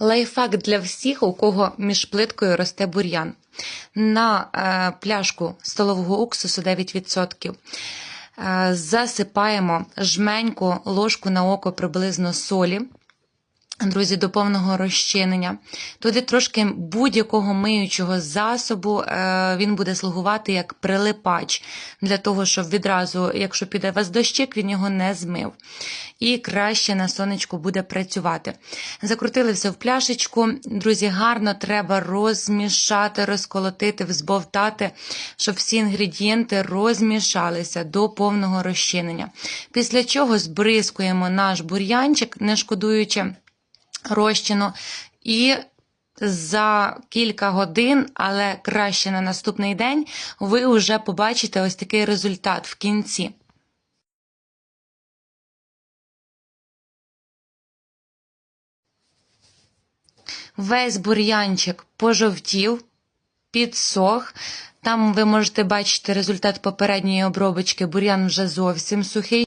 Лайфхак для всіх, у кого між плиткою росте бур'ян. На е, пляшку столового уксусу 9% е, засипаємо жменьку ложку на око приблизно солі. Друзі, до повного розчинення. Туди трошки будь-якого миючого засобу е, він буде слугувати як прилипач для того, щоб відразу, якщо піде вас дощик, він його не змив. І краще на сонечку буде працювати. Закрутили все в пляшечку. Друзі, гарно треба розмішати, розколотити, взбовтати, щоб всі інгредієнти розмішалися до повного розчинення. Після чого збризкуємо наш бур'янчик, не шкодуючи розчину, і за кілька годин, але краще на наступний день, ви вже побачите ось такий результат в кінці. Весь бур'янчик пожовтів, підсох. Там ви можете бачити результат попередньої обробочки. Бур'ян вже зовсім сухий.